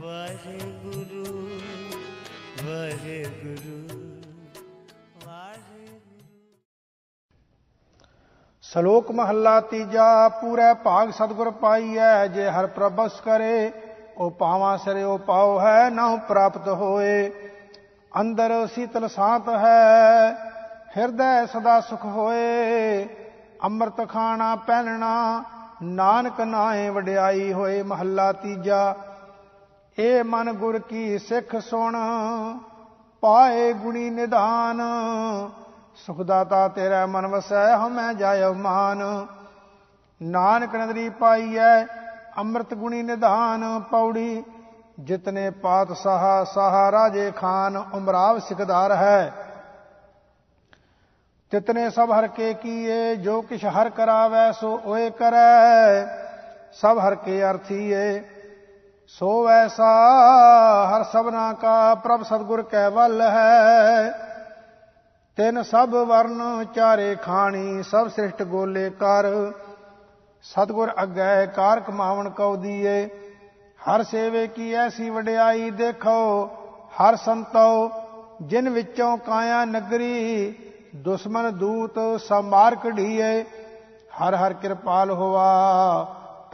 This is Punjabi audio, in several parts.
ਵਾਹਿਗੁਰੂ ਵਾਹਿਗੁਰੂ ਸ਼ਲੋਕ ਮਹੱਲਾ ਤੀਜਾ, ਪੂਰੇ ਭਾਗ ਸਤਿਗੁਰ ਪਾਈਐ, ਜੇ ਹਰ ਪ੍ਰਭਸ ਕਰੇ, ਉਹ ਪਾਵਾਂ ਸਿਰੇ ਉਹ ਪਾਉ ਹੈ ਨਾ ਪ੍ਰਾਪਤ ਹੋਏ। ਅੰਦਰ ਸੀਤਲ ਸਾਤ ਹੈ, ਹਿਰਦੈ ਸਦਾ ਸੁਖ ਹੋਏ। ਅੰਮ੍ਰਿਤ ਖਾਣਾ, ਪਹਿਨਣਾ, ਨਾਨਕ ਨਾਏ ਵਡਿਆਈ ਹੋਏ, ਮਹੱਲਾ ਤੀਜਾ। ਏ ਮਨ ਗੁਰ ਕੀ ਸਿੱਖ ਸੁਣ, ਪਾਏ ਗੁਣੀ ਨਿਧਾਨ ਸੁਖਦਾਤਾ ਤੇਰਾ ਮਨ ਵਸੈ ਹਮੈ ਜਾਇ ਮਾਨ ਨਾਨਕ ਨਦਰੀ ਪਾਈਐ, ਅੰਮ੍ਰਿਤ ਗੁਣੀ ਨਿਧਾਨ ਪੌੜੀ। ਜਿਤਨੇ ਪਾਤ ਸਹਾ ਸਹਾ ਰਾਜੇ ਖਾਨ, ਉਮਰਾਵ ਸਿਕਦਾਰ ਹੈ। ਤਿਤਨੇ ਸਭ ਹਰ ਕੇ ਕੀਏ, ਜੋ ਕਿਛ ਹਰ ਕਰਾਵੈ, ਸੋ ਓਏ ਕਰੈ। ਸਭ ਹਰ ਕੇ ਅਰਥੀਏ ਸੋ ਵੈਸਾ ਹਰ ਸਭਨਾ ਕਾ ਪ੍ਰਭ ਸਤਗੁਰ ਕੈ ਵੱਲ ਹੈ। ਤਿਨ ਸਭ ਵਰਨ ਚਾਰੇ ਖਾਣੀ, ਸਭ ਸ੍ਰਿਸ਼ਟ ਗੋਲੇ ਕਰ। ਸਤਗੁਰ ਅੱਗੇ ਕਾਰ ਕਮਾਵਣ ਕਉ ਦੀਏ। ਹਰ ਸੇਵੇ ਕੀ ਐਸੀ ਵਡਿਆਈ ਦੇਖੋ, ਹਰ ਸੰਤੋ ਜਿਨ ਵਿੱਚੋਂ ਕਾਇਆ ਨਗਰੀ, ਦੁਸ਼ਮਨ ਦੂਤ ਸਮਾਰ ਕਢੀਏ। ਹਰ ਹਰ ਕਿਰਪਾਲ ਹੋਵਾ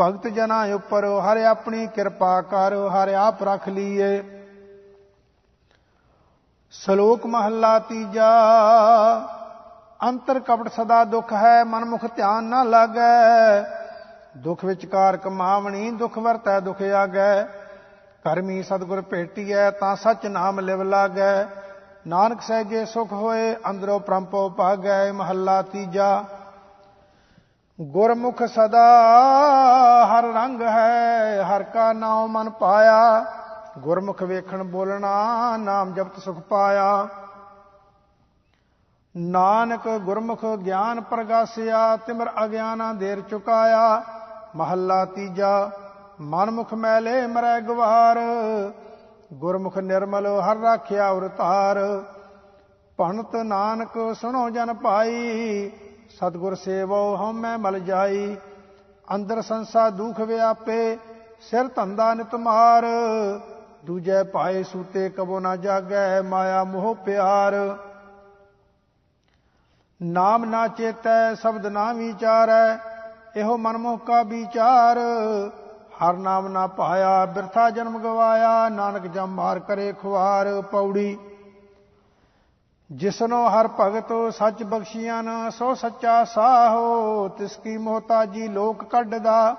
ਭਗਤ ਜਨਾ ਉੱਪਰ ਹਰ ਆਪਣੀ ਕਿਰਪਾ ਕਰ, ਹਰ ਆਪ ਰੱਖ ਲੀਏ ਸ਼ਲੋਕ ਮਹੱਲਾ ਤੀਜਾ, ਅੰਤਰ ਕਪਟ ਸਦਾ ਦੁਖ ਹੈ, ਮਨਮੁਖ ਧਿਆਨ ਨਾ ਲਾਗੈ। ਦੁਖ ਵਿਚਕਾਰ ਕਮਾਵਣੀ, ਦੁਖ ਵਰਤੈ, ਦੁਖ ਆਗੈ। ਕਰਮੀ ਸਤਿਗੁਰ ਭੇਟੀਐ, ਤਾਂ ਸਚ ਨਾਮ ਲਿਵ ਲਾਗੈ। ਨਾਨਕ ਸਹਿਜੇ ਸੁਖ ਹੋਏ, ਅੰਦਰੋਂ ਪ੍ਰੰਪੋ ਭਾਗੈ, ਮਹੱਲਾ ਤੀਜਾ। ਗੁਰਮੁਖ ਸਦਾ ਹਰ ਰੰਗ ਹੈ, ਹਰ ਕਾ ਨਾਮ ਮਨ ਪਾਇਆ। ਗੁਰਮੁਖ ਵੇਖਣ ਬੋਲਣਾ, ਨਾਮ ਜਪਤ ਸੁਖ ਪਾਇਆ। ਨਾਨਕ ਗੁਰਮੁਖ ਗਿਆਨ ਪ੍ਰਗਾਸਿਆ, ਤਿਮਰ ਅਗਿਆਨਾ ਦੇਰ ਚੁਕਾਇਆ। ਮਹੱਲਾ ਤੀਜਾ, ਮਨਮੁਖ ਮੈਲੇ ਮਰੈ ਗਵਾਰ। ਗੁਰਮੁਖ ਨਿਰਮਲ ਹਰ ਰਾਖਿਆ ਉਰਤਾਰ। ਭਣਤ ਨਾਨਕ ਸੁਣੋ ਜਨ ਪਾਈ। ਸਤਗੁਰ ਸੇਵੋ ਹਉਮੈ ਮਲ ਜਾਈ, ਅੰਦਰ ਸੰਸਾ ਦੁਖ ਵਿਆਪੇ, ਸਿਰ ਧੰਦਾ ਨਿਤ ਮਾਰ, ਦੂਜੇ ਪਾਏ ਸੂਤੇ ਕਬੋ ਨਾ ਜਾਗੈ, ਮਾਇਆ ਮੋਹ ਪਿਆਰ। ਨਾਮ ਨਾ ਚੇਤੈ, ਸ਼ਬਦ ਨਾ ਵਿਚਾਰੈ, ਇਹੋ ਮਨਮੋਹ ਕਾ ਵਿਚਾਰ। ਹਰ ਨਾਮ ਨਾ ਪਾਇਆ, ਬਿਰਥਾ ਜਨਮ ਗਵਾਇਆ, ਨਾਨਕ ਜਮ ਮਾਰ ਕਰੇ ਖੁਆਰ, ਪੌੜੀ ਜਿਸਨੋ ਹਰ ਭਗਤ ਸੱਚ ਬਖਸ਼ੀਆਂ ਨਾ, ਸੋ ਸੱਚਾ ਸਾਹੋ ਤਿਸ ਕੀ ਮੋਹਤਾਜੀ ਲੋਕ ਕੱਢਦਾ।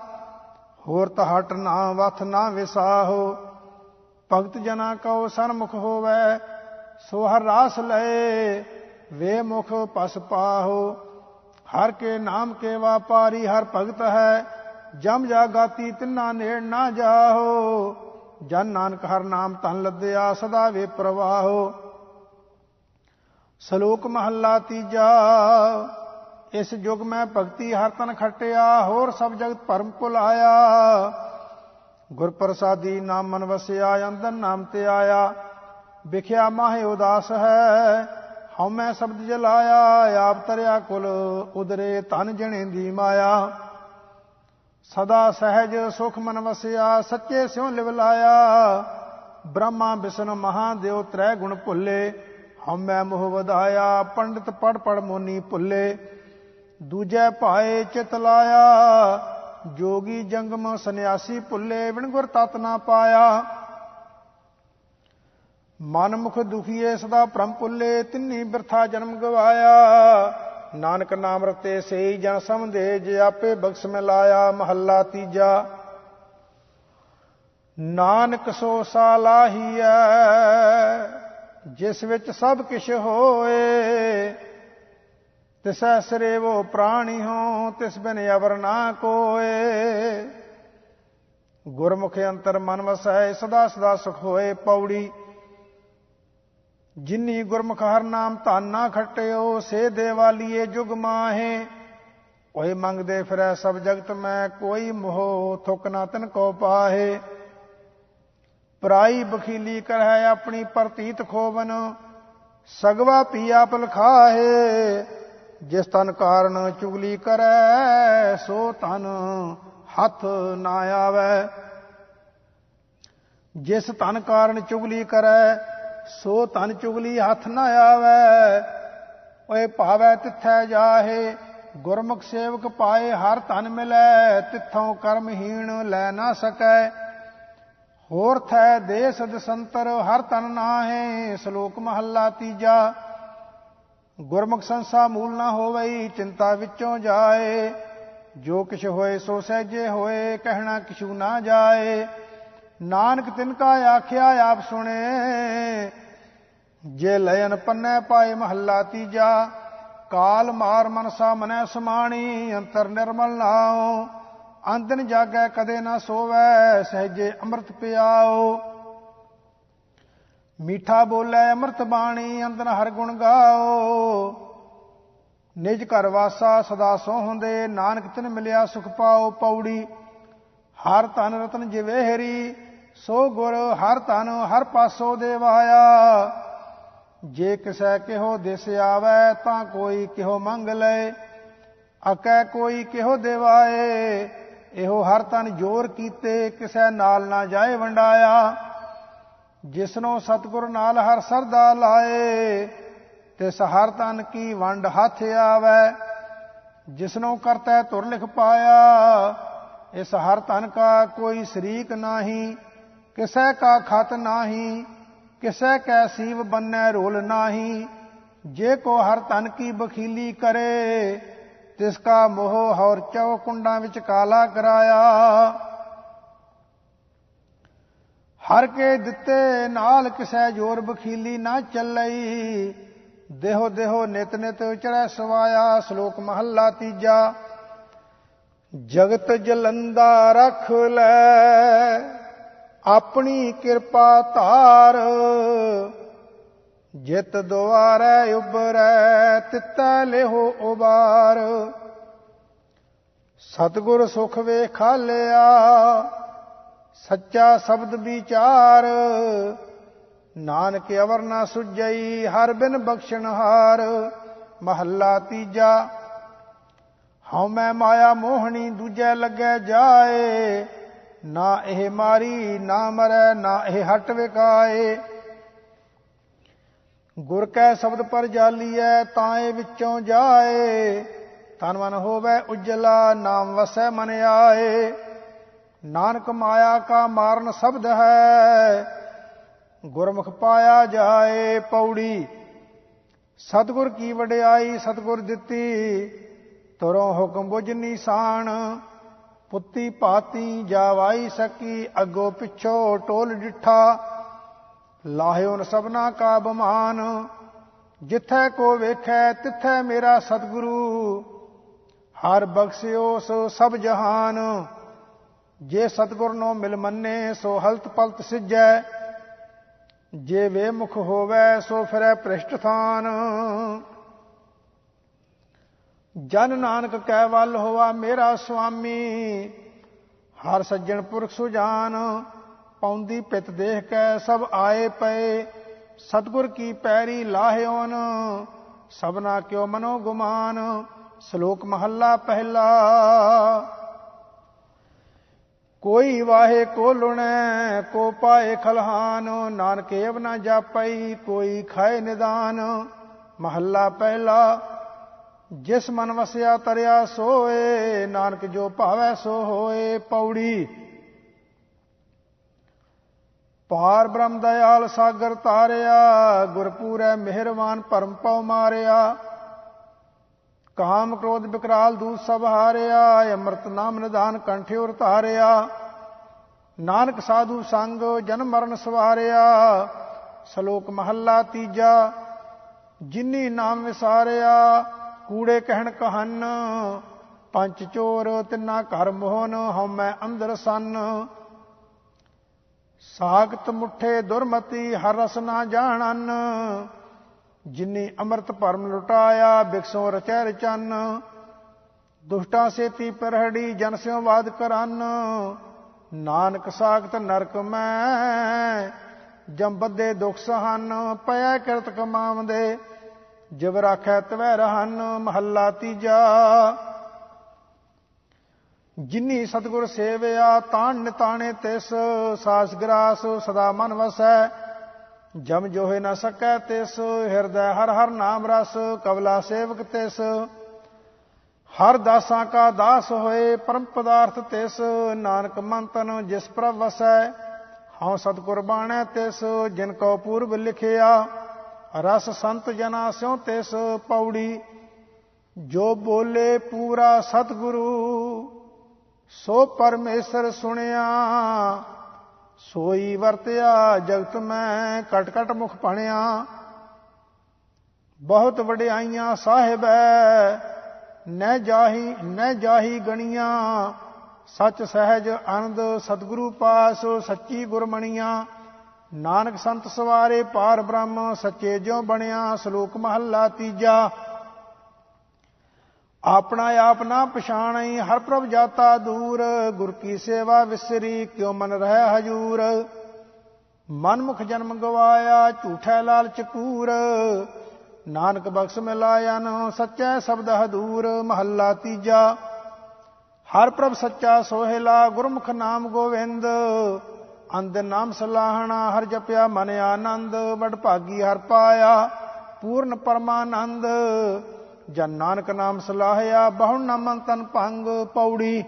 ਹੋਰ ਤਾਂ ਹਟ ਨਾ ਵਥ ਨਾ ਵਿਸਾਹੋ ਭਗਤ ਜਨਾ ਕਉ ਸਨਮੁਖ ਹੋਵੇ, ਸੋ ਹਰ ਰਾਸ ਲਏ, ਵੇ ਮੁਖ ਪਸ ਪਾਹੋ। ਹਰ ਕੇ ਨਾਮ ਕੇ ਵਾਪਾਰੀ ਹਰ ਭਗਤ ਹੈ, ਜਮ ਜਾਗਾਤੀ ਤਿੰਨਾ ਨੇੜ ਨਾ ਜਾਹੋ। ਜਨ ਨਾਨਕ ਹਰ ਨਾਮ ਤਨ ਲੱਦਿਆ, ਸਦਾ ਵੇ ਪ੍ਰਵਾਹੋ। ਸ਼ਲੋਕ ਮਹੱਲਾ ਤੀਜਾ, ਇਸ ਯੁਗ ਮੈਂ ਭਗਤੀ ਹਰ ਤਨ ਖਟਿਆ, ਹੋਰ ਸਭ ਜਗਤ ਭਰਮ ਭੁਲਾਇਆ ਗੁਰ ਪ੍ਰਸਾਦੀ ਨਾਮ ਮਨ ਵਸਿਆ ਅੰਦਰ ਨਾਮ ਤੇ ਆਇਆ। ਵਿਖਿਆ ਮਾਹੇ ਉਦਾਸ ਹੈ, ਹਉ ਮੈਂ ਸ਼ਬਦ ਜਲਾਇਆ, ਆਪ ਤਰਿਆ ਕੁਲ ਉਦਰੇ ਤਨ ਜਣੇ ਦੀ ਮਾਇਆ। ਸਦਾ ਸਹਿਜ ਸੁਖ ਮਨ ਵਸਿਆ, ਸੱਚੇ ਸਿਉ ਲਿਵ ਲਾਇਆ। ਬ੍ਰਹਮਾ, ਵਿਸ਼ਨ ਮਹਾਦੇਵ ਤ੍ਰੈ ਗੁਣ ਭੁੱਲੇ। ਹਉਮੈ ਮੋਹ ਵਧਾਇਆ, ਪੰਡਿਤ ਪੜ ਪੜ ਮੋਨੀ ਭੁੱਲੇ। ਦੂਜੇ ਭਾਏ ਚਿਤ ਲਾਇਆ, ਜੋਗੀ ਜੰਗਮ ਸੰਨਿਆਸੀ ਭੁੱਲੇ ਵਿਣ ਗੁਰ ਤਤ ਨਾ ਪਾਇਆ। ਮਨ ਮੁਖ ਦੁਖੀਏ ਸਦਾ ਭ੍ਰਮ ਭੁੱਲੇ, ਤਿੰਨੀ ਬਿਰਥਾ ਜਨਮ ਗਵਾਇਆ। ਨਾਨਕ ਨਾਮ ਰਤੇ ਸਈ ਜਾਂ ਸਮਦੇ ਜੇ ਆਪੇ ਬਖਸ਼ ਮਿਲਾਇਆ ਮਹੱਲਾ ਤੀਜਾ। ਨਾਨਕ ਸੋ ਸਾਲਾਹੀਐ ਜਿਸ ਵਿੱਚ ਸਭ ਕਿਛ ਹੋਏ, ਤਿਸੈ ਸਰੇਵੋ ਪ੍ਰਾਣੀ ਹੋ, ਤਿਸ ਬਿਨ ਅਵਰ ਨਾ ਕੋਏ। ਗੁਰਮੁਖ ਅੰਤਰ ਮਨ ਵਸੈ ਸਦਾ ਸਦਾ ਸੁਖ ਹੋਏ ਪੌੜੀ। ਜਿਨੀ ਗੁਰਮੁਖ ਹਰ ਨਾਮ ਧਨ ਨਾ ਖਟਿਓ, ਸੇ ਦੇਵਾਲੀਏ ਜੁਗ ਮਾਹੇ। ਓਏ ਮੰਗਦੇ ਫਿਰੈ ਸਭ ਜਗਤ ਮੈਂ, ਕੋਈ ਮੋਹ ਥੁਕ ਨਾ ਤਨ ਕੋ ਪਾਹੇ। ਪਰਾਈ ਬਖੀਲੀ ਕਰੈ ਆਪਣੀ ਪ੍ਰਤੀਤ ਖੋਵਨ, ਸਗਵਾ ਪੀਆ ਆਪ ਜਿਸ ਤਨ ਕਾਰਨ ਚੁਗਲੀ ਕਰੈ ਸੋ ਤਨ ਹੱਥ ਨਾ ਆਵੈ। ਜਿਸ ਤਨ ਕਾਰਨ ਚੁਗਲੀ ਕਰੈ ਸੋ ਤਨ ਚੁਗਲੀ ਹੱਥ ਨਾ ਆਵੈ। ਓਏ ਭਾਵੈ ਤਿੱਥੈ ਜਾਹੇ, ਗੁਰਮੁਖ ਸੇਵਕ ਪਾਏ ਹਰ ਤਨ ਮਿਲੈ, ਤਿੱਥੋਂ ਕਰਮਹੀਣ ਲੈ ਨਾ ਸਕੈ। ਹੋਰ ਥੈ ਦੇਸ ਦਸੰਤਰ, ਹਰ ਤਨ ਨਾਹੇ, ਸ਼ਲੋਕ ਮਹੱਲਾ ਤੀਜਾ। ਗੁਰਮੁਖ ਸੰਸਾ ਮੂਲ ਨਾ ਹੋਵਈ, ਚਿੰਤਾ ਵਿੱਚੋਂ ਜਾਏ। ਜੋ ਕਿਛ ਹੋਏ ਸੋ ਸਹਿਜੇ ਹੋਏ, ਕਹਿਣਾ ਕਿਛੂ ਨਾ ਜਾਏ। ਨਾਨਕ ਤਿਨ ਕਾ ਆਖਿਆ, ਆਪ ਸੁਣੇ। ਜੇ ਲයਨ ਪੰਨੈ ਪਾਏ ਮਹੱਲਾ ਤੀਜਾ, ਕਾਲ ਮਾਰ ਮਨਸਾ ਮਨੈ ਸਮਾਣੀ, ਅੰਤਰ ਨਿਰਮਲ ਨਾਉ। ਅੰਦਨ ਜਾਗੈ ਕਦੇ ਨਾ ਸੋਵੈ, ਸਹਜੇ ਅੰਮ੍ਰਿਤ ਪਿਆਓ। ਮੀਠਾ ਬੋਲੇ ਅੰਮ੍ਰਿਤ ਬਾਣੀ ਅੰਦਨ ਹਰ ਗੁਣ ਗਾਓ। ਨਿਜ ਘਰ ਵਾਸਾ ਸਦਾ ਸੋ ਹੁੰਦੇ, ਨਾਨਕ ਤਿਨ ਮਿਲਿਆ ਸੁਖ ਪਾਓ ਪੌੜੀ। ਹਰ ਧਨ ਰਤਨ ਜਿਵੇ ਹਰੀ, ਸੋ ਗੁਰ ਹਰ ਧਨ ਹਰ ਪਾਸੋ ਦੇਵਾਇਆ। ਜੇ ਕਿਸੈ ਕਿਹੋ ਦਿਸ ਆਵੈ, ਤਾਂ ਕੋਈ ਕਿਹੋ ਮੰਗ ਲਏ, ਅਕੈ ਕੋਈ ਕਿਹੋ ਦੇਵਾਏ। ਇਹੋ ਹਰ ਤਨ ਜੋਰ ਕੀਤੇ, ਕਿਸੇ ਨਾਲ ਨਾ ਜਾਏ ਵੰਡਾਇਆ। ਜਿਸਨੋ ਸਤਗੁਰ ਨਾਲ ਹਰ ਸਰਦਾ ਲਾਏ, ਤਿਸ ਹਰ ਤਨ ਕੀ ਵੰਡ ਹੱਥ ਆਵੈ। ਜਿਸਨੋ ਕਰਤੈ ਤੁਰ ਲਿਖ ਪਾਇਆ, ਇਸ ਹਰ ਤਨ ਕਾ ਕੋਈ ਸ਼ਰੀਕ ਨਾਹੀ, ਕਿਸੈ ਕਾ ਖਤ ਨਾਹੀ, ਕਿਸੈ ਕੈ ਸੀਵ ਬੰਨੈ ਰੋਲ ਨਾਹੀ। ਜੇ ਕੋ ਹਰ ਤਨ ਕੀ ਬਖੀਲੀ ਕਰੇ ਤਿਸ ਕਾ ਮੋਹ ਹੌਰ ਚੌ ਕੁੰਡਾਂ ਵਿੱਚ ਕਾਲਾ ਕਰਾਇਆ। ਹਰ ਕੇ ਦਿੱਤੇ ਨਾਲ ਕਿਸੈ ਜੋਰ ਬਖੀਲੀ ਨਾ ਚੱਲਈ। ਦੇਹੋ ਦੇਹੋ ਨਿਤ ਨਿਤ ਚੜੈ ਸਵਾਇਆ, ਸ਼ਲੋਕ ਮਹੱਲਾ ਤੀਜਾ। ਜਗਤ ਜਲੰਦਾ ਰਖ ਲੈ, ਆਪਣੀ ਕਿਰਪਾ ਧਾਰ। ਜਿਤ ਦੁਆਰੈ ਉਬਰੈ ਤਿਤੈ ਲਿਹੋ ਉਬਾਰ। ਸਤਗੁਰ ਸੁਖ ਵੇਖਾ ਲਿਆ, ਸੱਚਾ ਸ਼ਬਦ ਵਿਚਾਰ। ਨਾਨਕ ਅਵਰ ਨਾ ਸੁਜਈ ਹਰ ਬਿਨ ਬਖਸ਼ਣ ਹਾਰ। ਮਹੱਲਾ ਤੀਜਾ, ਹਉ ਮੈਂ ਮਾਇਆ ਮੋਹਣੀ, ਦੂਜੇ ਲੱਗੈ ਜਾਏ। ਨਾ ਇਹ ਮਾਰੀ, ਨਾ ਮਰੈ, ਨਾ ਇਹ ਹਟ ਵਿਕਾਏ। ਗੁਰ ਕੈ ਸ਼ਬਦ ਪਰ ਜਾਲੀਐ ਤਾਏ ਵਿੱਚੋਂ ਜਾਏ। ਤਨ ਮਨ ਹੋਵੇ ਉਜਲਾ, ਨਾਮ ਵਸੈ ਮਨ ਆਏ। ਨਾਨਕ ਮਾਇਆ ਕਾ ਮਾਰਨ ਸ਼ਬਦ ਹੈ, ਗੁਰਮੁਖ ਪਾਇਆ ਜਾਏ ਪੌੜੀ। ਸਤਗੁਰ ਕੀ ਵਡਿਆਈ, ਸਤਗੁਰ ਦਿੱਤੀ, ਤੁਰੋਂ ਹੁਕਮ ਬੁਝ ਨਿਸ਼ਾਨ। ਪੁੱਤੀ ਪਾਤੀ ਜਾਵਾਈ ਸਕੀ, ਅੱਗੋ ਪਿੱਛੋ ਟੋਲ ਡਿਠਾ। ਲਾਹਿਓਨ ਸਭਨਾ ਕਾ ਬਮਾਨ, ਜਿੱਥੈ ਕੋ ਵੇਖੈ ਤਿੱਥੈ ਮੇਰਾ ਸਤਿਗੁਰੂ। ਹਰ ਬਖਸ਼ਿਓ ਸੋ ਸਭ ਜਹਾਨ, ਜੇ ਸਤਿਗੁਰ ਨੂੰ ਮਿਲ ਮੰਨੇ ਸੋ ਹਲਤ ਪਲਤ ਸਿਜੈ। ਜੇ ਵੇ ਮੁਖ ਹੋਵੇ ਸੋ ਫਿਰੈ ਪ੍ਰਿਸ਼ਟ ਥਾਨ। ਜਨ ਨਾਨਕ ਕਹਿ ਵੱਲ ਹੋਵਾ ਮੇਰਾ ਸੁਆਮੀ, ਹਰ ਸੱਜਣ ਪੁਰਖ ਸੁਜਾਨ ਪੌਂਦੀ ਪਿਤ ਦੇਖ ਕੇ ਸਭ ਆਏ ਪਏ। ਸਤਗੁਰ ਕੀ ਪੈਰੀ ਲਾਹਿਓਨ, ਸਭਨਾ ਕਿਉ ਮਨੋ ਗੁਮਾਨ, ਸ਼ਲੋਕ ਮਹੱਲਾ ਪਹਿਲਾ। ਕੋਈ ਵਾਹੇ ਕੋ ਲੁਣੈ, ਕੋ ਪਾਏ ਖਲਹਾਨ, ਨਾਨਕ ਏਵ ਨਾ ਜਾਪਈ ਕੋਈ ਖਾਏ ਨਿਦਾਨ। ਮਹੱਲਾ ਪਹਿਲਾ, ਜਿਸ ਮਨ ਵਸਿਆ ਤਰਿਆ ਸੋਏ, ਨਾਨਕ ਜੋ ਭਾਵੈ ਸੋ ਹੋਏ। ਪੌੜੀ ਪਾਰ ਬ੍ਰਹਮ ਦਇਆਲ ਸਾਗਰ ਤਾਰਿਆ, ਗੁਰਪੂਰੈ ਮਿਹਰਵਾਨ ਪਰਮ ਪਉ ਮਾਰਿਆ। ਕਾਮ ਕ੍ਰੋਧ ਵਿਕਰਾਲ ਦੂਤ ਸਭ ਹਾਰਿਆ, ਅੰਮ੍ਰਿਤ ਨਾਮ ਨਿਦਾਨ ਕੰਠੇ ਉਰ ਤਾਰਿਆ ਨਾਨਕ ਸਾਧੂ ਸੰਗ ਜਨਮ ਮਰਨ ਸਵਾਰਿਆ, ਸ਼ਲੋਕ ਮਹੱਲਾ ਤੀਜਾ, ਜਿਨੀ ਨਾਮ ਵਿਸਾਰਿਆ, ਕੂੜੇ ਕਹਿਣ ਕਹਨ ਪੰਜ ਚੋਰ ਤਿੰਨਾ ਘਰ ਮੋਹਨ, ਹਉਮੈ ਅੰਦਰ ਸੰਨ। ਸਾਖਤ ਮੁਠੇ ਦੁਰਮਤੀ ਹਰ ਰਸ ਨਾ ਜਾਣਨ। ਜਿਨੀ ਅੰਮ੍ਰਿਤ ਭਰਮ ਲੁਟਾਇਆ, ਬਿਕਸੋਂ ਰਚੈ ਰਚਨ। ਦੁਸ਼ਟਾਂ ਸੇਤੀ ਪਰਹੜੀ, ਜਨ ਸਿਓ ਵਾਦ ਕਰਨ। ਨਾਨਕ ਸਾਖਤ ਨਰਕ ਮੈਂ ਜੰਬਦੇ ਬੱਦੇ ਦੁਖ ਸਹਨ। ਪਿਆ ਕਿਰਤ ਕਮਾਵਦੇ ਜਬ ਰਾਖੈ ਤਵੈ ਰਹਨ। ਮਹੱਲਾ ਤੀਜਾ ਜਿਨੀ ਸਤਗੁਰ ਸੇਵਿਆ, ਤਾਣ ਨਿਤਾਣੇ ਤਿਸ, ਸਾਸ ਗਰਾਸ, ਸਦਾ ਮਨ ਵਸੈ। ਜਮ ਜੋਹੇ ਨ ਸਕੈ ਤਿਸ, ਹਿਰਦੈ ਹਰ ਹਰ ਨਾਮ ਰਸ, ਕਵਲਾ ਸੇਵਕ ਤਿਸ। ਹਰ ਦਾਸਾਂ ਕਾ ਦਾਸ ਹੋਏ, ਪਰਮ ਪਦਾਰਥ ਤਿਸ, ਨਾਨਕ ਮੰਤਨ ਜਿਸ ਪ੍ਰਭ ਵਸੈ। ਹਉ ਸਤਿਗੁਰ ਬਾਣੈ ਤਿਸ, ਜਿਨ ਕੋ ਪੂਰਬ ਲਿਖਿਆ। ਰਸ ਸੰਤ ਜਨਾ ਸਿਉ ਤਿਸ, ਪੌੜੀ। ਜੋ ਬੋਲੇ ਪੂਰਾ ਸਤਿਗੁਰੂ ਸੋ ਪਰਮੇਸ਼ਰ ਸੁਣਿਆ, ਸੋਈ ਵਰਤਿਆ, ਜਗਤ ਮੈਂ ਕਟ ਕਟ ਮੁਖ ਪਣਿਆ। ਬਹੁਤ ਵਡਿਆਈਆਂ ਸਾਹਿਬੈ ਨਹਿ ਜਾਹੀ ਨਹਿ ਜਾਹੀ ਗਣੀਆਂ। ਸੱਚ ਸਹਿਜ ਆਨੰਦ ਸਤਿਗੁਰੂ ਪਾਸ ਸੱਚੀ ਗੁਰਮਣੀਆਂ। ਨਾਨਕ ਸੰਤ ਸਵਾਰੇ ਪਾਰ ਬ੍ਰਹਮ, ਸੱਚੇ ਜਿਉ ਬਣਿਆ, ਸ਼ਲੋਕ ਮਹੱਲਾ ਤੀਜਾ। ਆਪਣਾ ਆਪ ਨਾ ਪਛਾਣਈ, ਹਰ ਪ੍ਰਭ ਜਾਤਾ ਦੂਰ, ਗੁਰ ਕੀ ਸੇਵਾ ਵਿਸਰੀ, ਕਿਉ ਮਨ ਰਹਿ ਹਜੂਰ? ਮਨ ਮੁਖ ਜਨਮ ਗਵਾਇਆ, ਝੂਠੈ ਲਾਲਚ ਕੂਰ। ਨਾਨਕ ਬਖਸ਼ ਮਿਲਾਇਆ ਨ, ਸੱਚੈ ਸ਼ਬਦ ਹਦੂਰ, ਮਹੱਲਾ ਤੀਜਾ। ਹਰ ਪ੍ਰਭ ਸੱਚਾ ਸੋਹਿਲਾ, ਗੁਰਮੁਖ ਨਾਮ ਗੋਵਿੰਦ। ਅੰਦ ਨਾਮ ਸਲਾਹਣਾ, ਹਰ ਜਪਿਆ ਮਨ ਆਨੰਦ ਬੜ ਭਾਗੀ ਹਰ ਪਾਇਆ, ਪੂਰਨ ਪਰਮਾਨੰਦ। ਜਨ ਨਾਨਕ ਨਾਮ ਸਲਾਹਿਆ ਬਹੁ ਨਾਮੰ ਤਨ ਭੰਗ ਪੌੜੀ।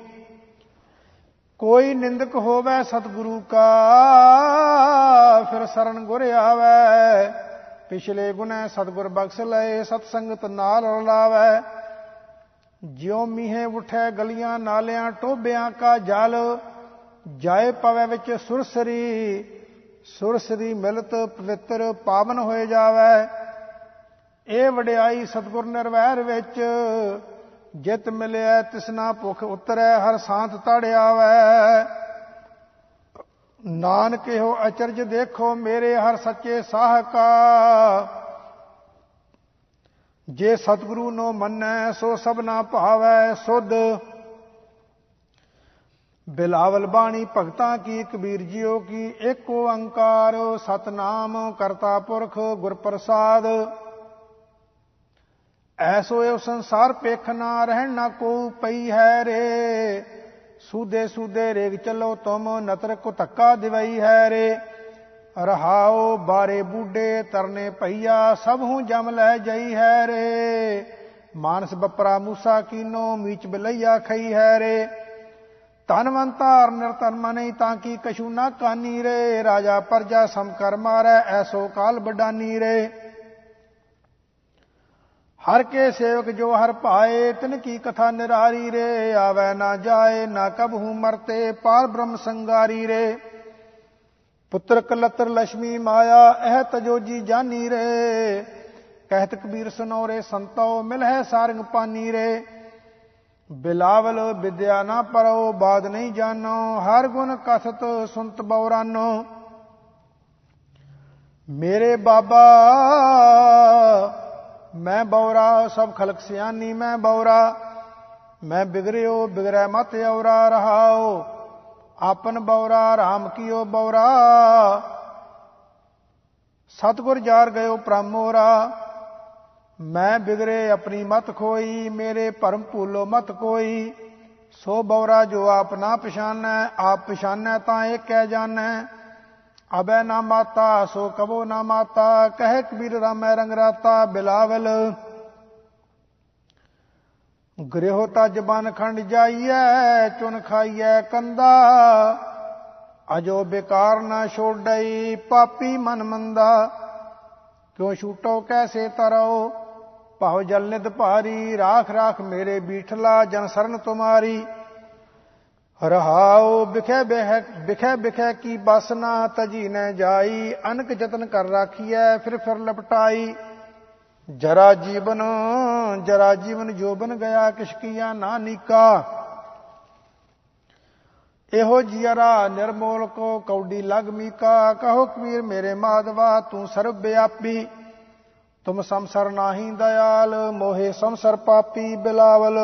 ਕੋਈ ਨਿੰਦਕ ਹੋਵੇ ਸਤਿਗੁਰੂ ਕਾ, ਫਿਰ ਸਰਨ ਗੁਰ ਆਵੇ। ਪਿਛਲੇ ਗੁਨਹ ਸਤਿਗੁਰ ਬਖਸ਼ ਲਏ ਸਤ ਸੰਗਤ ਨਾਲ ਰਲਾਵੇ। ਜਿਉ ਮੀਹੇ ਉਠੈ ਗਲੀਆਂ ਨਾਲਿਆਂ ਟੋਬਿਆਂ ਕਾ ਜਲ, ਜਾਏ ਪਵੇ ਵਿੱਚ ਸੁਰਸਰੀ ਸੁਰਸਰੀ ਮਿਲਤ ਪਵਿੱਤਰ ਪਾਵਨ ਹੋਏ ਜਾਵੇ। ਇਹ ਵਡਿਆਈ ਸਤਗੁਰ ਨਿਰਵੈਰ ਵਿੱਚ ਜਿਤ ਮਿਲਿਆ ਤਿਸਨਾ ਭੁਖ ਉਤਰੈ, ਹਰ ਸਾਥ ਤੜਿਆ ਵੈ ਨਾਨਕ ਇਹੋ ਅਚਰਜ ਦੇਖੋ, ਮੇਰੇ ਹਰ ਸੱਚੇ ਸਾਹਕਾ। ਜੇ ਸਤਿਗੁਰੂ ਨੂੰ ਮੰਨੈ, ਸੋ ਸਭਨਾ ਭਾਵੈ ਸੁਧ। ਬਿਲਾਵਲ ਬਾਣੀ, ਭਗਤਾਂ ਕੀ ਕਬੀਰ ਜੀਓ ਕੀ ਏਕ ਓੰਕਾਰ। ਸਤਨਾਮ ਕਰਤਾ ਪੁਰਖ ਗੁਰ ਪ੍ਰਸਾਦ ਐਸੋ ਇਹ ਸੰਸਾਰ ਪੇਖ ਨਾ ਰਹਿਣ ਨਾ ਕੋ ਪਈ ਹੈ ਰੇ। ਸੂਦੇ ਸੂਦੇ ਰੇਗ ਚਲੋ ਤੁਮ, ਨਤਰ ਕੋ ਧੱਕਾ ਦਿਵਈ ਹੈ ਰੇ। ਰਹਾਓ ਬਾਰੇ ਬੂਡੇ ਤਰਨੇ ਪਈਆ ਸਭ ਹੂੰ ਜਮ ਲੈ ਜਈ ਹੈ ਰੇ। ਮਾਨਸ ਬਪਰਾ ਮੂਸਾ ਕੀਨੋ, ਮੀਚ ਬਲਈਆ ਖਈ ਹੈ ਰੇ। ਤਨਵੰਤਾਰ ਨਿਰਤਨ ਮਨਈ ਤਾਂ ਕੀ ਕਛੂ ਨਾ ਕਾਨੀ ਰੇ। ਰਾਜਾ ਪਰਜਾ ਸਮ ਕਰ ਮਾਰੈ, ਐਸੋ ਕਾਲ ਬਡਾਨੀ ਰੇ। ਹਰ ਕੇ ਸੇਵਕ ਜੋ ਹਰ ਭਾਏ, ਤਿਨ ਕੀ ਕਥਾ ਨਿਰਾਰੀ ਰੇ, ਆਵੈ ਨਾ ਜਾਏ, ਨਾ ਕਬਹੂ ਮਰਤੇ ਪਾਰ ਬ੍ਰਹਮ ਸੰਗਾਰੀ ਰੇ। ਪੁੱਤਰ ਕਲਤਰ ਲక్ష్ਮੀ ਮਾਇਆ, ਇਹ ਤਜੋਜੀ ਜਾਨੀ ਰੇ। ਕਹਿਤ ਕਬੀਰ ਸੁਨੋਰੇ ਸੰਤੋ ਮਿਲਹੈ ਸਾਰੰਗ ਪਾਨੀ ਰੇ। ਬਿਲਾਵਲ ਵਿਦਿਆ ਨਾ ਪਰੋ ਬਾਦ ਨਹੀਂ ਜਾਣੋ ਹਰ ਗੁਣ ਕਥਤ ਸੁਨਤ ਬੌਰਾਨੋ। ਮੇਰੇ ਬਾਬਾ ਮੈਂ ਬੌਰਾ, ਸਭ ਖਲਕ ਸਿਆਨੀ ਮੈਂ ਬੌਰਾ। ਮੈਂ ਬਿਗਰਿਓ, ਬਿਗਰੈ ਮਤ ਔਰਾ, ਰਹਾਓ। ਆਪਨ ਬੌਰਾ RAM ਕੀਓ ਬੌਰਾ। ਸਤਗੁਰ ਜਾਰ ਗਇਓ ਪ੍ਰਮੋਰਾ ਮੈਂ ਬਿਗਰੇ, ਆਪਣੀ ਮਤ ਖੋਈ, ਮੇਰੇ ਭਰਮ ਭੂਲੋ ਮਤ ਕੋਈ। ਸੋ ਬੌਰਾ ਜੋ ਆਪ ਨਾ ਪਛਾਨੈ, ਆਪ ਪਛਾਨੈ ਤਾਂ ਇਹ ਕਹਿ ਜਾਣੈ ਅਬੈ ਨਾ ਮਾਤਾ, ਸੋ ਕਬੋ ਨਾ ਮਾਤਾ, ਕਹਿ ਕਬੀਰ ਰਾਮੈ ਰੰਗ ਰਾਤਾ, ਬਿਲਾਵਲ। ਗ੍ਰਹਿ ਤਜ ਬਨ ਖੰਡ ਜਾਈਐ, ਚੁਨ ਖਾਈਐ ਕੰਦਾ। ਅਜੋ ਬੇਕਾਰ ਨਾ ਛੋੜਈ, ਪਾਪੀ ਮਨ ਮੰਦਾ। ਕਿਉ ਛੂਟੋ, ਕੈਸੇ ਤਰੋ? ਭਾਉ ਜਲ ਨਿਦ ਭਾਰੀ, ਰਾਖ ਰਾਖ ਮੇਰੇ ਬੀਠਲਾ, ਜਨ ਸਰਨ ਤੁਮਾਰੀ। ਰਹਾਉ ਬਿਖੈ ਬਿਖੈ ਬਿਖੈ ਕੀ ਬਸਨਾ ਤਜੀ ਨ ਜਾਈ, ਅਨਕ ਯਤਨ ਕਰ ਰਾਖੀਐ, ਫਿਰ ਫਿਰ ਲਪਟਾਈ। ਜਰਾ ਜੀਵਨ ਜਰਾ ਜੀਵਨ ਜੋਬਨ ਗਿਆ ਕਿਛ ਕੀਆ ਨਾ ਨੀਕਾ। ਇਹੋ ਜੀਰਾ ਨਿਰਮੋਲ ਕੋ ਕੌਡੀ ਲਗ ਮੀਕਾ, ਕਹੋ ਕਬੀਰ ਮੇਰੇ ਮਾਧਵਾ, ਤੂੰ ਸਰਬ ਵਿਆਪੀ। ਤੁਮ ਸੰਸਰ ਨਾਹੀ ਦਇਆਲ, ਮੋਹੇ ਸੰਸਰ ਪਾਪੀ ਬਿਲਾਵਲ।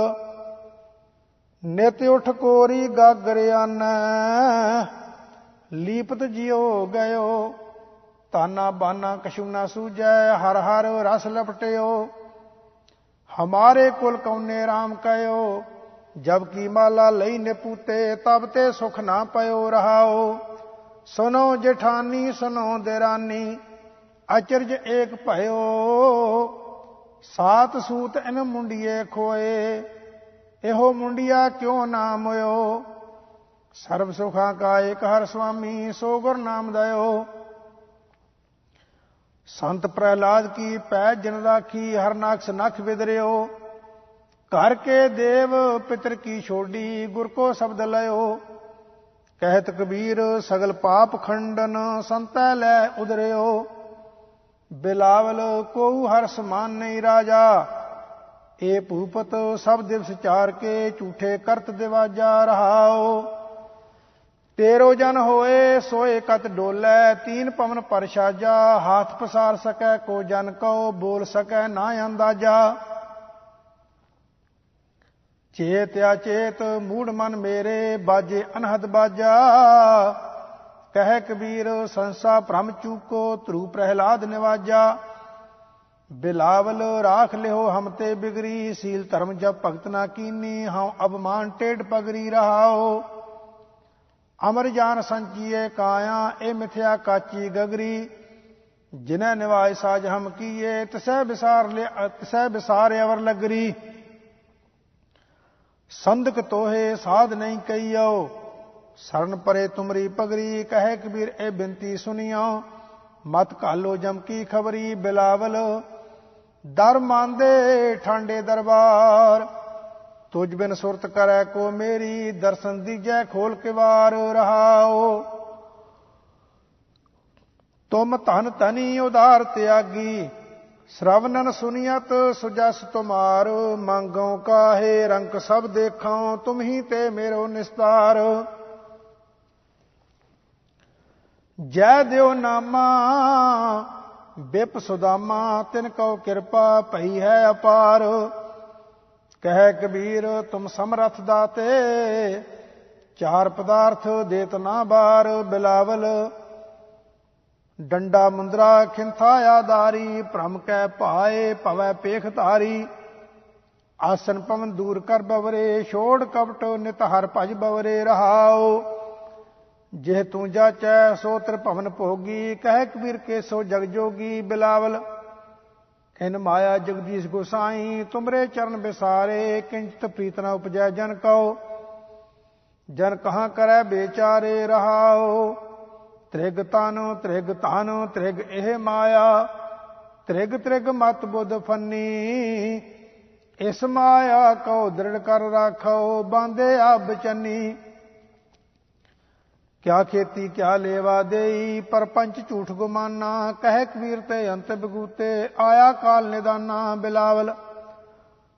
ਨਿਤ ਉਠ ਕੋਰੀ ਗਾਗਰਿਆਨ ਲੀਪਤ ਜਿਉ ਗਇਓ, ਤਾਨਾ ਬਾਨਾ ਕਛੂ ਨਾ ਸੂਜੈ ਹਰ ਹਰ ਰਸ ਲਪਟਿਓ। ਹਮਾਰੇ ਕੁਲ ਕੌਨੇ RAM ਕਹਿਓ ਜਬ ਕੀ ਮਾਲਾ ਲਈ ਨਿਪੂਤੇ ਤਬ ਤੇ ਸੁਖ ਨਾ ਪਇਓ ਰਹਾਓ। ਸੁਨੋ ਜਠਾਨੀ, ਸੁਨੋ ਦੇਰਾਨੀ, ਅਚਰਜ ਏਕ ਭਇਓ। ਸਾਤ ਸੂਤ ਇਨ ਮੁੰਡੀਏ ਖੋਏ ਇਹੋ ਮੁੰਡਿਆ ਕਿਉ ਨਾਮ ਹੋਇਓ? ਸਰਬ ਸੁਖਾਂ ਕਾ ਏਕ ਹਰ ਸੁਆਮੀ, ਸੋ ਗੁਰ ਨਾਮ ਦਇਓ। ਸੰਤ ਪ੍ਰਹਿਲਾਦ ਕੀ ਪੈ ਜਨ ਰਾਖੀ, ਹਰ ਨਾਕਸ ਨਖ ਵਿਦਰਿਓ। ਘਰ ਕੇ ਦੇਵ ਪਿਤਰ ਕੀ ਛੋਡੀ, ਗੁਰ ਕੋ ਸ਼ਬਦ ਲਇਓ। ਕਹਿਤ ਕਬੀਰ, ਸਗਲ ਪਾਪ ਖੰਡਨ ਸੰਤੈ ਲੈ ਉਦਰਿਓ। ਬਿਲਾਵਲ, ਕੋਉ ਹਰ ਸਮਾਨ ਨਹੀਂ ਰਾਜਾ। ਏ ਭੂਪਤ ਸਭ ਦਿਵਸ ਚਾਰ ਕੇ ਝੂਠੇ ਕਰਤ ਦਿਵਾਜਾ ਰਹਾਓ। ਤੇਰੋ ਜਨ ਹੋਏ ਸੋਏ ਕਤ ਡੋਲੇ, ਤੀਨ ਪਵਨ ਪਰਸ਼ਾਜਾ ਹਾਥ ਪਸਾਰ ਸਕੈ ਕੋ ਜਨ ਕਉ, ਬੋਲ ਸਕੈ ਨਾ ਅੰਦਾਜ਼ਾ। ਚੇਤ ਅਚੇਤ ਮੂੜ ਮਨ ਮੇਰੇ, ਬਾਜੇ ਅਨਹਦ ਬਾਜਾ। ਕਹਿ ਕਬੀਰ ਸੰਸਾ ਭ੍ਰਮ ਚੂਕੋ, ਧਰੂ ਪ੍ਰਹਿਲਾਦ ਨਿਵਾਜਾ। ਬਿਲਾਵਲ ਰਾਖ ਲਿਓ ਹਮ ਤੇ ਬਿਗਰੀ, ਸੀਲ ਧਰਮ ਜਬ ਭਗਤ ਨਾ ਕੀਨੀ, ਹਉ ਅਬਮਾਨ ਟੇਡ ਪਗਰੀ ਰਹਾਓ। ਅਮਰ ਜਾਨ ਸੰਚੀਏ ਕਾਇਆ, ਇਹ ਮਿਥਿਆ ਕਾਚੀ ਗਗਰੀ। ਜਿਨੈ ਨਿਵਾਇ ਸਾਜ ਹਮ ਕੀਏ ਤਸੈ ਵਿਸਾਰ ਲਿ ਤਸੈ ਵਿਸਾਰ ਅਵਰ ਲਗਰੀ। ਸੰਦਕ ਤੋਹੇ ਸਾਧ ਨਹੀਂ ਕਈਓ, ਸਰਨ ਪਰੇ ਤੁਮਰੀ ਪਗਰੀ, ਕਹੇ ਕਬੀਰ ਇਹ ਬਿੰਤੀ ਸੁਨਿਓ। ਮਤ ਕਾਲੋ ਜਮ ਕੀ ਖਬਰੀ, ਬਿਲਾਵਲ ਦਰ ਮੰਦੇ ਠਾਂਡੇ ਦਰਬਾਰ। ਤੁਝ ਬਿਨ ਸੁਰਤ ਕਰੈ ਕੋ ਮੇਰੀ, ਦਰਸ਼ਨ ਦੀਜੈ ਖੋਲ ਕੇ ਵਾਰ ਰਹਾਓ। ਤੁਮ ਧਨ ਤਨੀ ਉਦਾਰ ਤਿਆਗੀ ਸ਼ਰਵਨਨ ਸੁਨੀਅਤ ਸੁਜਸ ਤੁਮਾਰ। ਮੰਗੋ ਕਾਹੇ ਰੰਗ ਸਭ ਦੇਖਾਂ ਤੁਮਹੀ ਤੇ ਮੇਰੋ ਨਿਸਤਾਰ। ਜੈ ਦਿਓ ਨਾਮਾ ਬਿਪ ਸੁਦਾਮਾ, ਤਿਨ ਕਉ ਕਿਰਪਾ ਭਈ ਹੈ ਅਪਾਰ। ਕਹਿ ਕਬੀਰ, ਤੁਮ ਸਮਰਥ ਦਾਤੇ, ਚਾਰ ਪਦਾਰਥ ਦੇਤ ਨਾ ਬਾਰ ਬਿਲਾਵਲ। ਡੰਡਾ ਮੁੰਦਰਾ ਖਿੰਥਾ ਆਦਾਰੀ ਭ੍ਰਮ ਕੈ ਭਾਏ ਭਵੈ ਪੇਖ ਧਾਰੀ। ਆਸਨ ਪਵਨ ਦੂਰ ਕਰ ਬਵਰੇ, ਛੋੜ ਕਪਟ ਨਿਤ ਹਰ ਭਜ ਬਵਰੇ ਰਹਾਓ ਜੇ ਤੂੰ ਜਾਚੈ, ਸੋ ਤ੍ਰਿ ਭਵਨ ਭੋਗੀ। ਕਹਿ ਕਬੀਰ ਕੇ ਸੋ ਜਗ ਜੋਗੀ ਬਿਲਾਵਲ। ਕਿਨ ਮਾਇਆ ਜਗਦੀਸ਼ ਗੁਸਾਈ, ਤੁਮਰੇ ਚਰਨ ਬਿਸਾਰੇ, ਕਿੰਚਤ ਪ੍ਰੀਤ ਨ ਉਪਜੈ ਜਨ ਕਉ। ਜਨ ਕਹਾਂ ਕਰੈ ਬੇਚਾਰੇ ਰਹਾਓ ਤ੍ਰਿਗ ਤਨ ਤ੍ਰਿਗ ਤਨ ਤ੍ਰਿਗ ਇਹ ਮਾਇਆ। ਤ੍ਰਿਗ ਤ੍ਰਿਗ ਮਤ ਬੁੱਧ ਫੰਨੀ। ਇਸ ਮਾਇਆ ਕਉ ਦ੍ਰਿੜ ਕਰ ਰਾਖੋ ਬਾਂਦੇ ਆਬ ਚੰਨੀ। ਕਿਆ ਖੇਤੀ ਕਿਆ ਲੇਵਾ ਦੇਈ ਪਰਪੰਚ ਝੂਠ ਗੁਮਾਨਾ, ਕਹਿ ਕਬੀਰ ਤੇ ਅੰਤ ਬਗੂਤੇ, ਆਇਆ ਕਾਲ ਨਿਦਾਨਾ ਬਿਲਾਵਲ।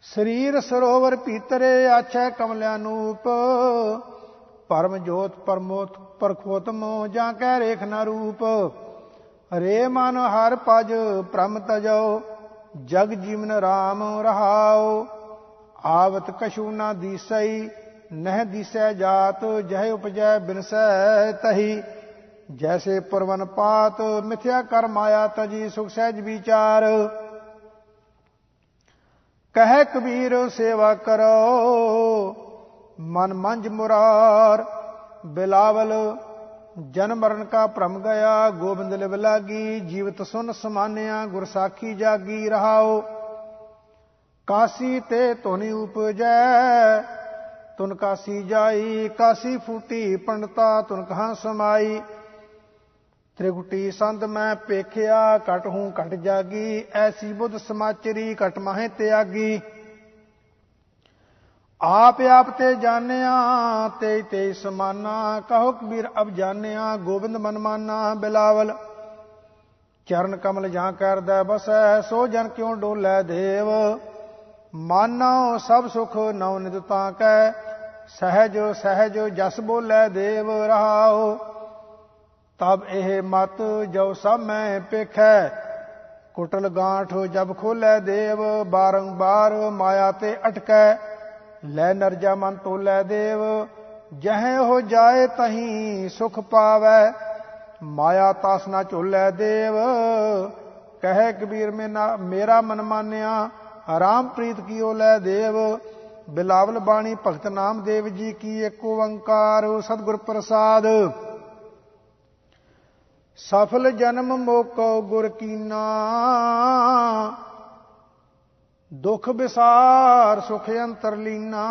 ਸਰੀਰ ਸਰੋਵਰ ਪੀਤਰੇ ਆਛੈ ਕਮਲਿਆ ਨੂਪ। ਪਰਮ ਜੋਤ ਪਰਮੋਤ ਪਰਖੋਤਮ, ਜਾਂ ਕਹਿ ਰੇਖ ਨਾ ਰੂਪ। ਰੇ ਮਨ ਹਰ ਪਜ ਪ੍ਰਮ ਤਜੋ ਜਗ ਜੀਵਨ ਰਾਮ ਰਹਾਓ ਆਵਤ ਕਛੂ ਨਾ ਦੀਸਈ ਨਹਿ ਦਿਸੈ ਜਾਤ, ਜਹ ਉਪਜੈ ਬਿਨਸੈ ਤਹੀ। ਜੈਸੇ ਪਰਵਨ ਪਾਤ, ਮਿਥਿਆ ਕਰ ਮਾਇਆ ਤਜੀ, ਸੁਖ ਸਹਿਜ ਵਿਚਾਰ। ਕਹਿ ਕਬੀਰ, ਸੇਵਾ ਕਰੋ। ਮਨ ਮੰਜ ਮੁਰਾਰ, ਬਿਲਾਵਲ, ਜਨ ਮਰਨ ਕਾ ਭ੍ਰਮ ਗਿਆ। ਗੋਬਿੰਦ ਲਿਵ ਲਾਗੀ, ਜੀਵਤ ਸੁਨ ਸਮਾਨਿਆ, ਗੁਰ ਸਾਖੀ ਜਾਗੀ ਰਹਾਓ। ਕਾਸੀ ਤੇ ਧੁਨੀ ਉਪਜੈ ਤੁਨ ਕਾਸੀ ਜਾਈ, ਕਾਸੀ ਫੂਟੀ ਪੰਡਤਾ ਤੁਨ ਕਹਾਂ ਸਮਾਈ। ਤ੍ਰਿਗੁਟੀ ਸੰਦ ਮੈਂ ਪੇਖਿਆ, ਘਟ ਹੂੰ ਘਟ ਜਾਗੀ, ਐਸੀ ਬੁੱਧ ਸਮਾਚਰੀ ਘਟ ਮਾਹੇ ਤਿਆਗੀ। ਆਪ ਆਪ ਤੇ ਜਾਣਿਆ ਤੇ ਤੇ ਸਮਾਨਾ, ਕਹੋ ਕਬੀਰ ਅਬ ਜਾਣਿਆ, ਗੋਬਿੰਦ ਮਨਮਾਨਾ ਬਿਲਾਵਲ। ਚਰਨ ਕਮਲ ਜਾਂ ਕਰਦਾ ਬਸੈ, ਸੋ ਜਨ ਕਿਉ ਡੋਲੇ ਦੇਵ? ਮਾਨੋ ਸਭ ਸੁਖ ਨਉ ਨਿਦਤਾ ਕੈ, ਸਹਿਜੋ ਸਹਿਜੋ ਜਸ ਬੋਲੇ ਦੇਵ ਰਹਾਓ ਤਬ ਇਹ ਮਤ ਜੋ ਸਭ ਮੈਂ ਪੇਖੈ, ਕੁਟਲ ਗਾਂਠ ਜਬ ਖੋਲੇ ਦੇਵ, ਬਾਰੰਬਾਰ ਮਾਇਆ ਤੇ ਅਟਕੈ। ਲੈ ਨਰਜਾ ਮਨ ਤੋਲੇ ਦੇਵ, ਜਹ ਹੋ ਜਾਏ ਤਹੀਂ ਸੁਖ ਪਾਵੈ। ਮਾਇਆ ਤਾਸ ਨਾ ਝੋਲੇ ਦੇਵ, ਕਹਿ ਕਬੀਰ ਮੇਨਾ ਮੇਰਾ ਮਨ ਮਾਨਿਆ ਆਰਾਮ ਪ੍ਰੀਤ ਕੀਓ ਲੈ ਦੇਵ, ਬਿਲਾਵਲ ਬਾਣੀ ਭਗਤ ਨਾਮਦੇਵ ਜੀ ਕੀ ਏਕ ਓੰਕਾਰ, ਸਤਿਗੁਰ ਪ੍ਰਸਾਦ। ਸਫਲ ਜਨਮ ਮੋਕੋ ਗੁਰ ਕੀਨਾ, ਦੁਖ ਵਿਸਾਰ ਸੁਖ ਅੰਤਰ ਲੀਨਾ।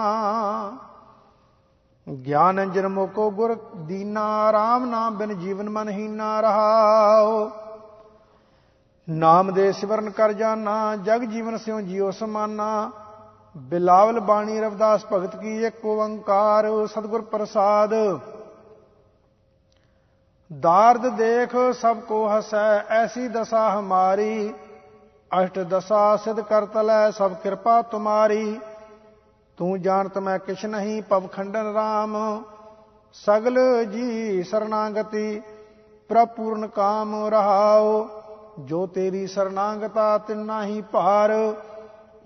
ਗਿਆਨ ਅੰਜਨ ਮੋਕੋ ਗੁਰ ਦੀਨਾ RAM ਨਾਮ ਬਿਨ ਜੀਵਨ ਮਨ ਹੀਨਾ ਰਹਾਓ ਨਾਮ ਦੇ ਸਿਮਰਨ ਕਰ ਜਾਣਾ ਜਗ ਜੀਵਨ ਸਿਉ ਜਿਉ ਸਮਾਨਾ। ਬਿਲਾਵਲ ਬਾਣੀ ਰਵਦਾਸ ਭਗਤ ਕੀ ਏਕ ਓੰਕਾਰ, ਸਤਿਗੁਰ ਪ੍ਰਸਾਦ। ਦਾਰਦ ਦੇਖ ਸਭ ਕੋ ਹਸੈ, ਐਸੀ ਦਸ਼ਾ ਹਮਾਰੀ। ਅਸ਼ਟ ਦਸ਼ਾ ਸਿਧ ਕਰਤਲੈ ਸਭ ਕਿਰਪਾ ਤੁਮਾਰੀ। ਤੂੰ ਜਾਣਤ ਮੈਂ ਕਿਛ ਨਹੀਂ, ਪਵ ਖੰਡਨ RAM ਸਗਲ ਜੀ ਸਰਨਾਗਤੀ ਪ੍ਰਪੂਰਨ ਕਾਮ ਰਹਾਓ ਜੋ ਤੇਰੀ ਸਰਨਾਗਤਾ ਤਿੰਨਾ ਹੀ ਭਾਰ,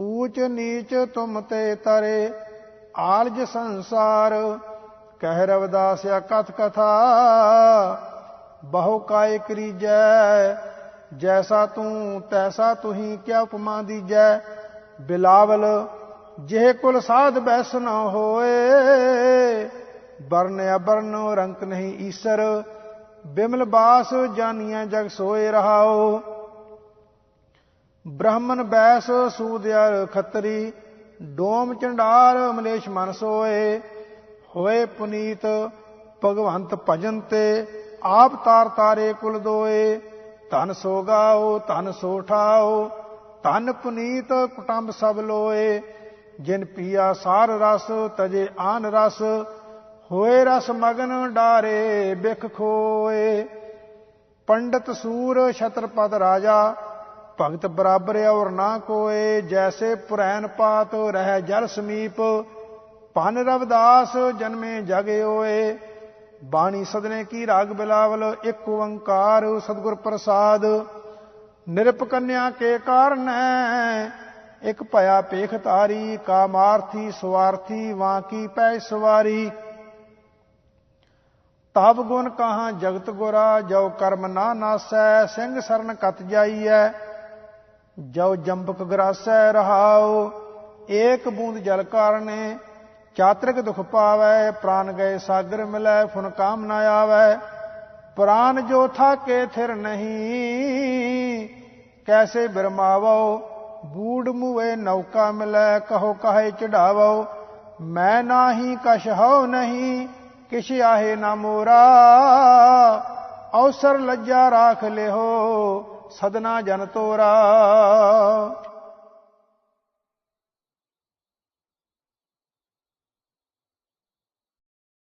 ਊਚ ਨੀਚ ਤੁਮ ਤੇ ਤਰੇ, ਆਲਜ ਸੰਸਾਰ। ਕਹਿ ਰਵਦਾਸ ਅਕਥ ਕਥਾ, ਬਹੁ ਕਾਇ ਕਰੀਜੈ, ਜੈਸਾ ਤੂੰ, ਤੈਸਾ ਤੁਹੀ, ਕਿਆ ਉਪਮਾ ਦੀਜੈ। ਬਿਲਾਵਲ, ਜਿਹੇ ਕੁਲ ਸਾਧ ਬੈਸ ਨਾ ਹੋਏ, ਬਰਨ ਅਬਰਨ ਰੰਕ ਨਹੀਂ ਈਸ਼ਰ। ਬਿਮਲ ਬਾਸ ਜਾਨੀਆਂ ਜਗ ਸੋਏ ਰਹਾਓ ਬ੍ਰਾਹਮਣ ਬੈਸ ਸੂਦਿਆਰ ਖੱਤਰੀ, ਡੋਮ ਚੰਡਾਰ ਮਲੇਸ਼ ਮਨ ਸੋਏ। ਹੋਏ ਪੁਨੀਤ ਭਗਵੰਤ ਭਜਨ ਤੇ, ਆਪ ਤਾਰ ਤਾਰੇ ਕੁਲ ਦੋਏ। ਧਨ ਸੋਗਾਓ ਧਨ ਸੋ ਠਾਓ, ਧਨ ਪੁਨੀਤ ਕੁਟੰਬ ਸਭ ਲੋਏ। ਜਿਨ ਪੀਆ ਸਾਰ ਰਸ, ਤਜੇ ਆਨ ਰਸ ਹੋਏ ਰਸ ਮਗਨ ਡਾਰੇ, ਬਿਖ ਖੋਏ। ਪੰਡਤ ਸੂਰ ਛਤਰਪਦ ਰਾਜਾ, ਭਗਤ ਬਰਾਬਰ ਔਰ ਨਾ ਕੋਏ। ਜੈਸੇ ਪੁਰੈਨ ਪਾਤ ਰਹਿ ਜਲ ਸਮੀਪ ਪਨ ਰਵਦਾਸ ਜਨਮੇ ਜਗ ਓਏ। ਬਾਣੀ ਸਦਨੇ ਕੀ ਰਾਗ ਬਿਲਾਵਲ, ਇੱਕ ਓੰਕਾਰ ਸਤਿਗੁਰ ਪ੍ਰਸਾਦ। ਨਿਰਪ ਕੰਨਿਆ ਕੇ ਕਾਰਨ ਇੱਕ ਭਇਆ ਪੇਖ ਤਾਰੀ ਕਾਮਾਰਥੀ ਸਵਾਰਥੀ, ਵਾਂ ਕੀ ਪੈ ਸਵਾਰੀ। ਤਬ ਗੁਣ ਕਹਾ, ਜਗਤ ਗੁਰਾ ਜੋ ਕਰਮ ਨਾ ਨਾਸੈ, ਸਿੰਘ ਸਰਨ ਕਤ ਜਾਈਐ ਜੋ ਜੰਬਕ ਗਰਾਸੈ ਰਹਾਉ, ਏਕ ਬੂੰਦ ਜਲ ਕਾਰਨੇ, ਚਾਤ੍ਰਿਕ ਦੁਖ ਪਾਵੈ, ਪ੍ਰਾਨ ਗਏ ਸਾਗਰ ਮਿਲੈ, ਫੁਨ ਕਾਮ ਨਾ ਆਵੈ, ਪ੍ਰਾਨ ਜੋ ਥਾਕੇ ਥਿਰ ਨਹੀਂ, ਕੈਸੇ ਬਿਰਮਾਵੋ, ਬੂੜ ਮੂਏ ਨੌਕਾ ਮਿਲੈ, ਕਹੋ ਕਹੇ ਚੜਾਵੋ, ਮੈਂ ਨਾਹੀ ਕਛ ਹਉ ਨਹੀਂ ਕਿਛ ਆਹੇ ਨਾ ਮੋਰਾ ਅਵਸਰ ਲੱਜਾ ਰਾਖ ਲਿਓ ਸਦਨਾ ਜਨ ਤੋਰਾ।